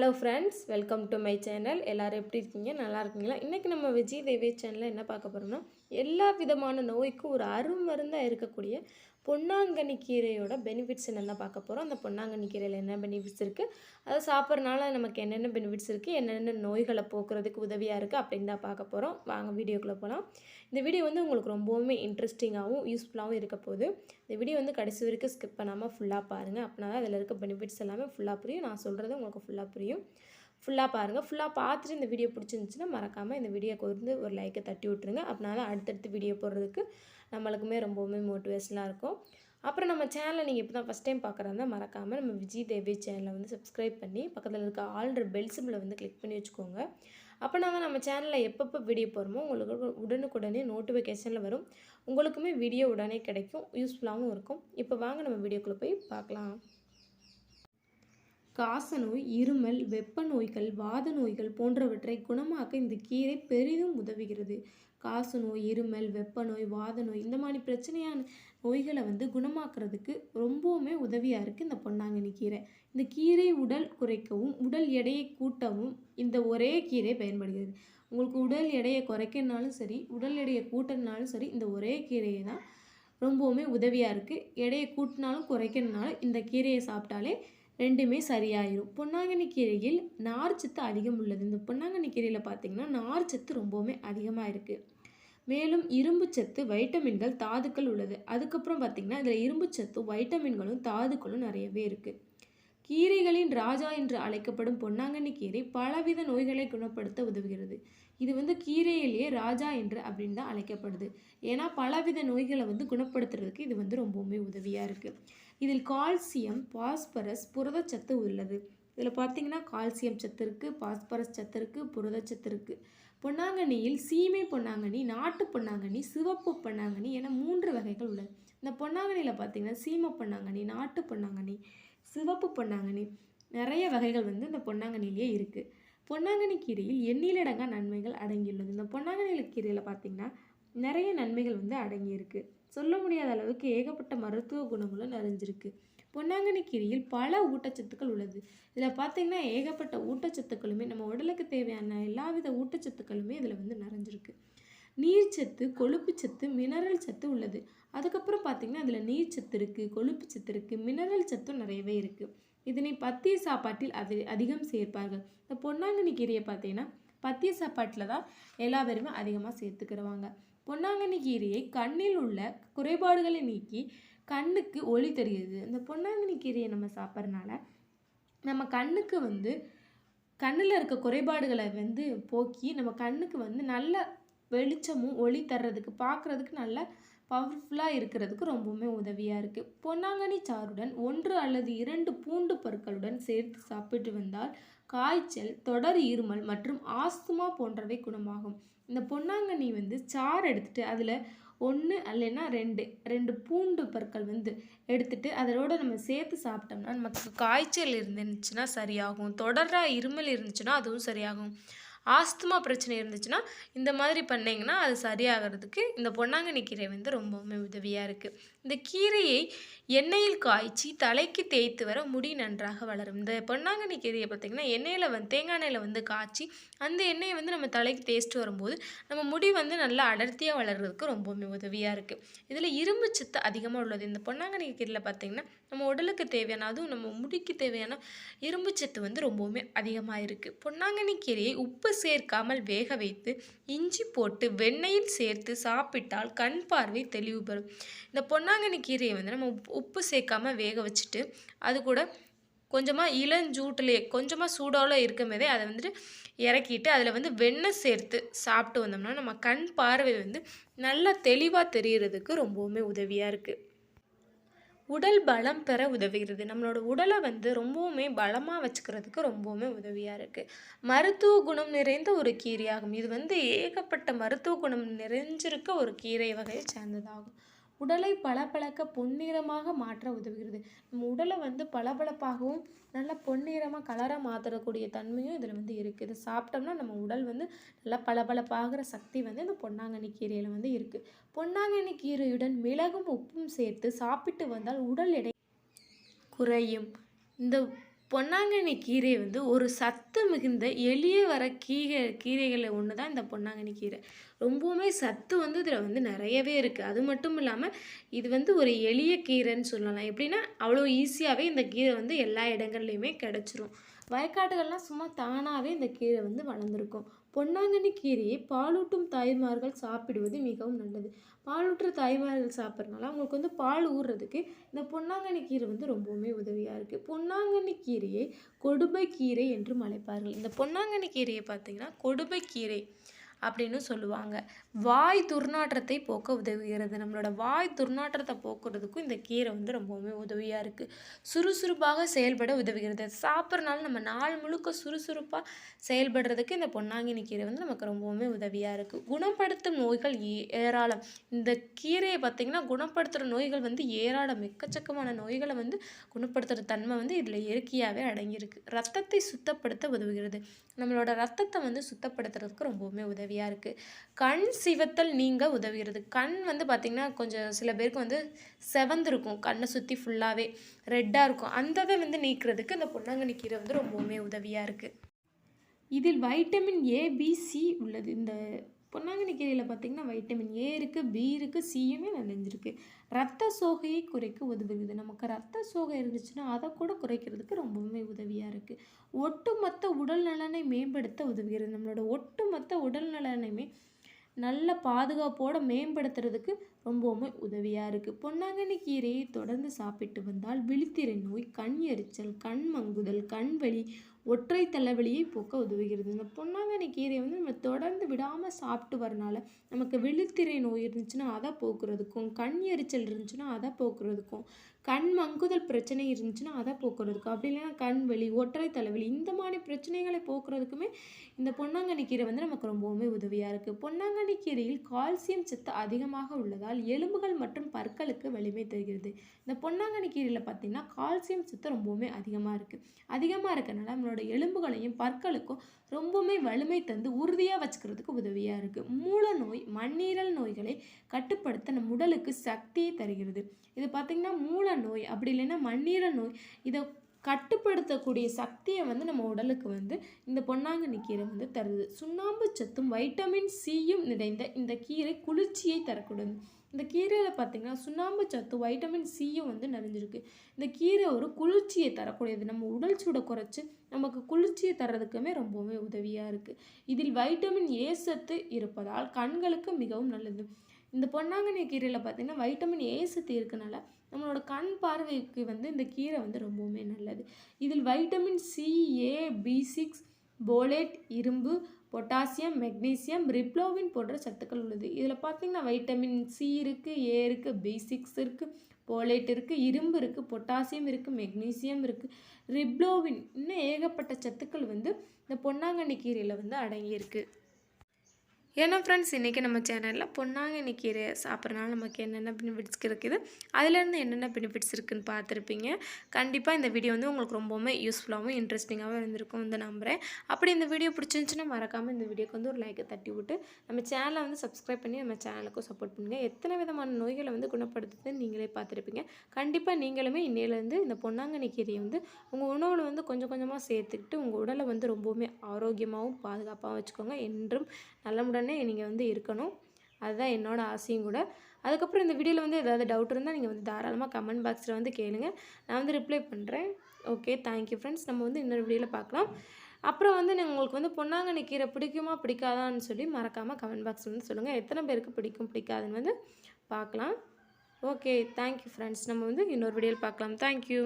Hello friends welcome to my channel எல்லோரும் எப்படி இருக்கீங்க? நல்லா இருக்கீங்களா? இன்றைக்கி நம்ம விஜய் தேவி சேனலில் என்ன பார்க்க போகிறோம்னா எல்லா விதமான நோய்க்கும் ஒரு அருமருந்தாக இருக்கக்கூடிய பொன்னாங்கண்ணி கீரையோட பெனிஃபிட்ஸ் என்னென்ன பார்க்க போகிறோம் அந்த பொன்னாங்கண்ணி கீரையில் என்ன பெனிஃபிட்ஸ் இருக்குது அதை சாப்பிட்றனால நமக்கு என்னென்ன பெனிஃபிட்ஸ் இருக்குது என்னென்ன நோய்களை போக்குறதுக்கு உதவியாக இருக்குது அப்படின்னு தான் பார்க்க போகிறோம் வாங்க வீடியோக்குள்ளே போகலாம் இந்த வீடியோ வந்து உங்களுக்கு ரொம்பவுமே இன்ட்ரெஸ்டிங்காகவும் யூஸ்ஃபுல்லாகவும் இருக்க போகுது. இந்த வீடியோ வந்து கடைசி வரைக்கும் ஸ்கிப் பண்ணாமல் ஃபுல்லாக பாருங்கள் அப்படின்னா தான் அதில் இருக்க பெனிஃபிட்ஸ் எல்லாமே ஃபுல்லாக புரியும். நான் சொல்கிறது உங்களுக்கு ஃபுல்லாக புரியும். ஃபுல்லாக பாருங்கள் ஃபுல்லாக பார்த்துட்டு இந்த வீடியோ பிடிச்சிருந்துச்சுன்னா மறக்காமல் இந்த வீடியோக்கு வந்து ஒரு லைக்கை தட்டி விட்ருங்க அப்படினால அடுத்தடுத்து வீடியோ போடுறதுக்கு நம்மளுக்குமே ரொம்பவுமே மோட்டிவேஷனாக இருக்கும். அப்புறம் நம்ம சேனலை நீங்கள் இப்போ தான் ஃபஸ்ட் டைம் பார்க்குறதா மறக்காமல் நம்ம விஜய் தேவி சேனலை வந்து சப்ஸ்கிரைப் பண்ணி பக்கத்தில் இருக்க ஆல்ரெடி பெல் சிம்பிளை வந்து கிளிக் பண்ணி வச்சுக்கோங்க. அப்போனா தான் நம்ம சேனலில் எப்பப்போ வீடியோ போகிறோமோ உங்களுக்கு உடனுக்குடனே நோட்டிஃபிகேஷனில் வரும். உங்களுக்குமே வீடியோ உடனே கிடைக்கும். யூஸ்ஃபுல்லாகவும் இருக்கும். இப்போ வாங்க நம்ம வீடியோக்குள்ளே போய் பார்க்கலாம். காச நோய் இருமல் வெப்ப நோய்கள் வாத நோய்கள் போன்றவற்றை குணமாக்க இந்த கீரை பெரிதும் உதவுகிறது. காசநோய் இருமல் வெப்ப நோய் வாத நோய் இந்த மாதிரி பிரச்சனையான நோய்களை வந்து குணமாக்குறதுக்கு ரொம்பவுமே உதவியாக இருக்குது இந்த பொன்னாங்கண்ணி கீரை. இந்த கீரை உடல் குறைக்கவும் உடல் எடையை கூட்டவும் இந்த ஒரே கீரை பயன்படுகிறது. உங்களுக்கு உடல் எடையை குறைக்கனாலும் சரி உடல் எடையை கூட்டணுனாலும் சரி இந்த ஒரே கீரையை தான் ரொம்பவுமே உதவியாக இருக்குது எடையை கூட்டினாலும் குறைக்கணுனாலும் இந்த கீரையை சாப்பிட்டாலே ரெண்டுமே சரியாயிரும். பொன்னாங்கண்ணி கீரையில் நார்ச்சத்து அதிகம் உள்ளது. இந்த பொன்னாங்கண்ணி கீரையில் பார்த்தீங்கன்னா நார்ச்சத்து ரொம்பவுமே அதிகமாக இருக்குது மேலும் இரும்பு சத்து வைட்டமின்கள் தாதுக்கள் உள்ளது. அதுக்கப்புறம் பார்த்திங்கன்னா இதில் இரும்பு சத்து வைட்டமின்களும் தாதுக்களும் நிறையவே இருக்குது கீரைகளின் ராஜா என்று அழைக்கப்படும் பொன்னாங்கண்ணி கீரை பலவித நோய்களை குணப்படுத்த உதவுகிறது. இது வந்து கீரையிலேயே ராஜா என்று அப்படின்னு தான் அழைக்கப்படுது. ஏன்னா பலவித நோய்களை வந்து குணப்படுத்துறதுக்கு இது வந்து ரொம்பவுமே உதவியாக இருக்குது இதில் கால்சியம் பாஸ்பரஸ் புரதச்சத்து உள்ளது. இதில் பார்த்தீங்கன்னா கால்சியம் சத்து இருக்குது பாஸ்பரஸ் சத்து இருக்குது புரதச்சத்து இருக்குது பொன்னாங்கண்ணியில் சீமை பொன்னாங்கண்ணி நாட்டு பொன்னாங்கண்ணி சிவப்பு பொன்னாங்கண்ணி என மூன்று வகைகள் உள்ளது. இந்த பொன்னாங்கண்ணியில் பார்த்தீங்கன்னா சீமை பொன்னாங்கண்ணி நாட்டு பொன்னாங்கண்ணி சிவப்பு பொன்னாங்கண்ணி நிறைய வகைகள் வந்து இந்த பொன்னாங்கண்ணிலேயே இருக்குது பொன்னாங்கண்ணி கீரையில் எண்ணிலடங்கா நன்மைகள் அடங்கியுள்ளது. இந்த பொன்னாங்கண்ணி கீரையில் பார்த்திங்கன்னா நிறைய நன்மைகள் வந்து அடங்கியிருக்கு. சொல்ல முடியாத அளவுக்கு ஏகப்பட்ட மருத்துவ குணங்களும் நிறைஞ்சிருக்கு. பொன்னாங்கண்ணி கீரையில் பல ஊட்டச்சத்துக்கள் உள்ளது. இதில் பார்த்திங்கன்னா ஏகப்பட்ட ஊட்டச்சத்துக்களுமே நம்ம உடலுக்கு தேவையான எல்லாவித ஊட்டச்சத்துக்களுமே இதில் வந்து நிறைஞ்சிருக்கு. நீர்ச்சத்து கொழுப்புச்சத்து மினரல் சத்து உள்ளது. அதுக்கப்புறம் பார்த்திங்கன்னா அதில் நீர்ச்சத்து இருக்குது கொழுப்பு சத்து இருக்குது மினரல் சத்தும் நிறையவே இருக்குது இதனை பத்திய சாப்பாட்டில் அது அதிகம் சேர்ப்பார்கள். இந்த பொன்னாங்கண்ணி கீரையை பார்த்தீங்கன்னா பத்திய சாப்பாட்டில் தான் எல்லா பேருமே அதிகமாக சேர்த்துக்கிறவாங்க. பொன்னாங்கண்ணி கீரையை கண்ணில் உள்ள குறைபாடுகளை நீக்கி கண்ணுக்கு ஒளி தருகிறது. இந்த பொன்னாங்கண்ணி கீரையை நம்ம சாப்பிட்றனால நம்ம கண்ணுக்கு வந்து கண்ணில் இருக்க குறைபாடுகளை வந்து போக்கி நம்ம கண்ணுக்கு வந்து நல்ல வெளிச்சமும் ஒளி தர்றதுக்கு பார்க்குறதுக்கு நல்ல பவர்ஃபுல்லாக இருக்கிறதுக்கு ரொம்பவுமே உதவியாக இருக்குது பொன்னாங்கண்ணி சாறுடன் ஒன்று அல்லது இரண்டு பூண்டு பற்களுடன் சேர்த்து சாப்பிட்டு வந்தால் காய்ச்சல் தொடர் இருமல் மற்றும் ஆஸ்துமா போன்றவை குணமாகும். இந்த பொன்னாங்கண்ணி வந்து சாறு எடுத்துகிட்டு அதில் ஒன்று இல்லைன்னா ரெண்டு ரெண்டு பூண்டு பற்கள் வந்து எடுத்துட்டு அதோட நம்ம சேர்த்து சாப்பிட்டோம்னா நமக்கு காய்ச்சல் இருந்துச்சுன்னா சரியாகும். தொடராக இருமல் இருந்துச்சுன்னா அதுவும் சரியாகும். ஆஸ்துமா பிரச்சனை இருந்துச்சுன்னா இந்த மாதிரி பண்ணிங்கன்னா அது சரியாகிறதுக்கு இந்த பொன்னாங்கண்ணி கீரை வந்து ரொம்பவுமே உதவியாக இருக்குது இந்த கீரையை எண்ணெயில் காய்ச்சி தலைக்கு தேய்த்து வர முடி நன்றாக வளரும். இந்த பொன்னாங்கண்ணி கீரையை பார்த்திங்கன்னா எண்ணெயில் வந்து தேங்காய் எண்ணெயில் வந்து காய்ச்சி அந்த எண்ணெயை வந்து நம்ம தலைக்கு தேய்ச்சிட்டு வரும்போது நம்ம முடி வந்து நல்லா அடர்த்தியாக வளர்கிறதுக்கு ரொம்பவுமே உதவியாக இருக்குது இதில் இரும்பு சத்து அதிகமாக உள்ளது. இந்த பொன்னாங்கண்ணி கீரையில் பார்த்திங்கன்னா நம்ம உடலுக்கு தேவையான அதுவும் நம்ம முடிக்கு தேவையான இரும்பு சத்து வந்து ரொம்பவுமே அதிகமாக இருக்குது பொன்னாங்கண்ணி கீரையை உப்பு சேர்க்காமல் வேக வைத்து இஞ்சி போட்டு வெண்ணெயில் சேர்த்து சாப்பிட்டால் கண் பார்வை தெளிவு பெறும். இந்த பொன்னாங்கண்ணி கீரையை வந்து நம்ம உப்பு சேர்க்காமல் வேக வச்சுட்டு அது கூட கொஞ்சமாக இளஞ்சூட்டிலே கொஞ்சமாக சூடாவில் இருக்கும்போதே அதை வந்துட்டு இறக்கிட்டு அதில் வந்து வெண்ணெய் சேர்த்து சாப்பிட்டு வந்தோம்னா நம்ம கண் பார்வை வந்து நல்லா தெளிவாக தெரிகிறதுக்கு ரொம்பவுமே உதவியாக இருக்குது உடல் பலம் பெற உதவுகிறது. நம்மளோட உடலை வந்து ரொம்பவுமே பலமாக வச்சுக்கிறதுக்கு ரொம்பவுமே உதவியாக இருக்குது மருத்துவ குணம் நிறைந்த ஒரு கீரையாகும். இது வந்து ஏகப்பட்ட மருத்துவ குணம் நிறைஞ்சிருக்க ஒரு கீரை வகையை சேர்ந்ததாகும். உடலை பளபளக்க பொன்னிறமாக மாற்ற உதவுகிறது. நம்ம உடலை வந்து பளபளப்பாகவும் நல்லா பொன்னிறமாக கலராக மாற்றக்கூடிய தன்மையும் இதில் வந்து இருக்குது இதை சாப்பிட்டோம்னா நம்ம உடல் வந்து நல்லா பளபளப்பாகிற சக்தி வந்து இந்த பொன்னாங்கண்ணி கீரையில் வந்து இருக்குது பொன்னாங்கண்ணி கீரையுடன் மிளகும் உப்பும் சேர்த்து சாப்பிட்டு வந்தால் உடல் எடை குறையும். இந்த பொன்னாங்கண்ணி கீரை வந்து ஒரு சத்து மிகுந்த எளிய வர கீரை கீரைகளில் ஒன்று தான் இந்த பொன்னாங்கண்ணி கீரை. ரொம்பவுமே சத்து வந்து இதில் வந்து நிறையவே இருக்குது அது மட்டும் இல்லாமல் இது வந்து ஒரு எளிய கீரைன்னு சொல்லலாம். எப்படின்னா அவ்வளோ ஈஸியாகவே இந்த கீரை வந்து எல்லா இடங்கள்லையுமே கிடச்சிரும். வயக்காடுகள்லாம் சும்மா தானாகவே இந்த கீரை வந்து வளர்ந்துருக்கும். பொன்னாங்கண்ணி கீரையை பாலூட்டும் தாய்மார்கள் சாப்பிடுவது மிகவும் நல்லது. பாலூட்டுற தாய்மார்கள் சாப்பிட்றதுனால அவங்களுக்கு வந்து பால் ஊறுறதுக்கு இந்த பொன்னாங்கண்ணி கீரை வந்து ரொம்பவுமே உதவியாக இருக்குது பொன்னாங்கண்ணி கீரையை கொடுபை கீரை என்றும் அழைப்பார்கள். இந்த பொன்னாங்கண்ணி கீரையை பார்த்திங்கன்னா கொடுபை கீரை அப்படின்னு சொல்லுவாங்க. வாய் துர்நாற்றத்தை போக்க உதவுகிறது. நம்மளோட வாய் துர்நாற்றத்தை போக்குறதுக்கும் இந்த கீரை வந்து ரொம்பவுமே உதவியாக இருக்குது சுறுசுறுப்பாக செயல்பட உதவுகிறது. சாப்பிட்றனால நம்ம நாள் முழுக்க சுறுசுறுப்பாக செயல்படுறதுக்கு இந்த பொன்னாங்கினி கீரை வந்து நமக்கு ரொம்பவுமே உதவியாக இருக்குது குணப்படுத்தும் நோய்கள் ஏ- ஏராளம். இந்த கீரையை பார்த்திங்கன்னா குணப்படுத்துகிற நோய்கள் வந்து ஏராளம். எக்கச்சக்கமான நோய்களை வந்து குணப்படுத்துகிற தன்மை வந்து இதில் இயற்கையாகவே அடங்கியிருக்கு. ரத்தத்தை சுத்தப்படுத்த உதவுகிறது. நம்மளோட ரத்தத்தை வந்து சுத்தப்படுத்துறதுக்கு ரொம்பவுமே உதவி உதவியாக இருக்குது கண் சிவத்தல் நீங்க உதவுகிறது. கண் வந்து பார்த்திங்கன்னா கொஞ்சம் சில பேருக்கு வந்து செவந்திருக்கும். கண்ணை சுற்றி ஃபுல்லாகவே ரெட்டாக இருக்கும். அந்ததை வந்து நீக்கிறதுக்கு இந்த பொன்னாங்கண்ணி கீரை வந்து ரொம்பவுமே உதவியாக இருக்குது இதில் வைட்டமின் ஏபிசி சி உள்ளது. இந்த பொன்னாங்கண்ணி கீரையில் பார்த்தீங்கன்னா வைட்டமின் ஏ இருக்குது பி இருக்குது சியுமே நிறைஞ்சிருக்கு. ரத்த சோகையை குறைக்க உதவுகிறது. நமக்கு ரத்த சோகை இருந்துச்சுன்னா அதை கூட குறைக்கிறதுக்கு ரொம்பவுமே உதவியாக இருக்குது ஒட்டுமொத்த உடல் நலனை மேம்படுத்த உதவுகிறது. நம்மளோட ஒட்டுமொத்த உடல் நலனையுமே நல்ல பாதுகாப்போட மேம்படுத்துறதுக்கு ரொம்பவுமே உதவியாக இருக்குது பொன்னாங்கண்ணி கீரையை தொடர்ந்து சாப்பிட்டு வந்தால் விழித்திரை நோய் கண் எரிச்சல் கண் மங்குதல் கண் வலி ஒற்றை தலைவலியை போக்க உதவுகிறது. இந்த பொன்னாங்கண்ணி கீரையை வந்து நம்ம தொடர்ந்து விடாமல் சாப்பிட்டு வரனால நமக்கு விழித்திரை நோய் இருந்துச்சுன்னா அதை போக்குறதுக்கும் கண் எரிச்சல் இருந்துச்சுன்னா அதை போக்குறதுக்கும் கண் மங்குதல் பிரச்சனை இருந்துச்சுன்னா அதை போக்குறதுக்கும் அப்படி இல்லைன்னா கண் வெளி ஒற்றை தலைவலி இந்த மாதிரி பிரச்சனைகளை போக்குறதுக்குமே இந்த பொன்னாங்கண்ணி கீரை வந்து நமக்கு ரொம்பவுமே உதவியாக இருக்குது பொன்னாங்கண்ணி கீரையில் கால்சியம் சத்து அதிகமாக உள்ளதால் எலும்புகள் மற்றும் பற்களுக்கு வலிமை தருகிறது. இந்த பொன்னாங்கண்ணி கீரையில் பார்த்தீங்கன்னா கால்சியம் சத்து ரொம்பவுமே அதிகமாக இருக்குது அதிகமாக இருக்கனால நம்மளோட எலும்புகளையும் பற்களுக்கும் ரொம்பவுமே வலிமை தந்து உறுதியாக வச்சுக்கிறதுக்கு உதவியாக இருக்குது மூல நோய் மண்ணீரல் நோய்களை கட்டுப்படுத்த நம் உடலுக்கு சக்தியை தருகிறது. இது பார்த்திங்கன்னா மூல நோய் அப்படி இல்லைன்னா மண்ணீரல் நோய். இதை கட்டுப்படுத்தக்கூடிய சக்தியை வந்து நம்ம உடலுக்கு வந்து இந்த பொன்னாங்கண்ணி கீரை வந்து தருது. சுண்ணாம்பு சத்தும் வைட்டமின் சியும் நிறைந்த இந்த கீரை குளிர்ச்சியை தரக்கூடாது இந்த கீரையில் பார்த்தீங்கன்னா சுண்ணாம்பு சத்து வைட்டமின் சியும் வந்து நிறைஞ்சிருக்கு. இந்த கீரை ஒரு குளிர்ச்சியை தரக்கூடியது. நம்ம உடல் சூடை குறைச்சி நமக்கு குளிர்ச்சியை தர்றதுக்குமே ரொம்பவுமே உதவியாக இருக்குது இதில் வைட்டமின் ஏ சத்து இருப்பதால் கண்களுக்கு மிகவும் நல்லது. இந்த பொன்னாங்கண்ணி கீரையில் பார்த்தீங்கன்னா வைட்டமின் ஏ சத்து இருக்கனால நம்மளோட கண் பார்வைக்கு வந்து இந்த கீரை வந்து ரொம்பவுமே நல்லது. இதில் vitamin C A B six folate இரும்பு பொட்டாசியம் மெக்னீசியம் ரிப்ளோவின் போன்ற சத்துக்கள் உள்ளது. இதில் பார்த்தீங்கன்னா வைட்டமின் சி இருக்குது ஏ இருக்குது பி சிக்ஸ் இருக்குது போலேட் இருக்குது இரும்பு இருக்குது பொட்டாசியம் இருக்குது மெக்னீசியம் இருக்குது ரிப்ளோவின் இன்னும் ஏகப்பட்ட சத்துக்கள் வந்து இந்த பொன்னாங்கண்ணி கீரையில் வந்து அடங்கியிருக்கு. ஏன்னா ஃப்ரெண்ட்ஸ் இன்றைக்கி நம்ம சேனலில் பொன்னாங்கண்ணி கீரை சாப்பிட்றனால நமக்கு என்னென்ன பெனிஃபிட்ஸ் இருக்குது? அதுலேருந்து என்னென்ன பெனிஃபிட்ஸ் இருக்குன்னு பார்த்துருப்பீங்க. கண்டிப்பாக இந்த வீடியோ வந்து உங்களுக்கு ரொம்பவுமே யூஸ்ஃபுல்லாகவும் இன்ட்ரெஸ்டிங்காகவும் இருந்திருக்கும் இந்த நம்புகிறேன் அப்படி இந்த வீடியோ பிடிச்சிருந்துச்சுன்னா மறக்காமல் இந்த வீடியோக்கு வந்து ஒரு லைக்கை தட்டி விட்டு நம்ம சேனலை வந்து சப்ஸ்கிரைப் பண்ணி நம்ம சேனலுக்கும் சப்போர்ட் பண்ணுங்கள் எத்தனை விதமான நோய்களை வந்து குணப்படுத்துதுன்னு நீங்களே பார்த்துருப்பீங்க. கண்டிப்பாக நீங்களுமே இன்னையிலேருந்து இந்த பொன்னாங்கண்ணி கீரையை வந்து உங்கள் உணவில் வந்து கொஞ்சம் கொஞ்சமாக சேர்த்துக்கிட்டு உங்கள் உடலை வந்து ரொம்பவுமே ஆரோக்கியமாகவும் பாதுகாப்பாகவும் வச்சுக்கோங்க. என்றும் உடனே நீங்கள் வந்து இருக்கணும். அதுதான் என்னோடய ஆசையும் கூட. அதுக்கப்புறம் இந்த வீடியோவில் வந்து ஏதாவது டவுட் இருந்தால் நீங்கள் வந்து தாராளமாக கமெண்ட் பாக்ஸில் வந்து கேளுங்க. நான் வந்து ரிப்ளை பண்ணுறேன் ஓகே தேங்க்யூ ஃப்ரெண்ட்ஸ் நம்ம வந்து இன்னொரு வீடியோவில் பார்க்கலாம். அப்புறம் வந்து நீங்கள் உங்களுக்கு வந்து பொன்னாங்கண்ணி கீரை பிடிக்குமா பிடிக்காதான்னு சொல்லி மறக்காமல் கமெண்ட் பாக்ஸில் வந்து சொல்லுங்கள் எத்தனை பேருக்கு பிடிக்கும் பிடிக்காதுன்னு வந்து பார்க்கலாம். ஓகே தேங்க்யூ ஃப்ரெண்ட்ஸ் நம்ம வந்து இன்னொரு வீடியோவில் பார்க்கலாம். தேங்க்யூ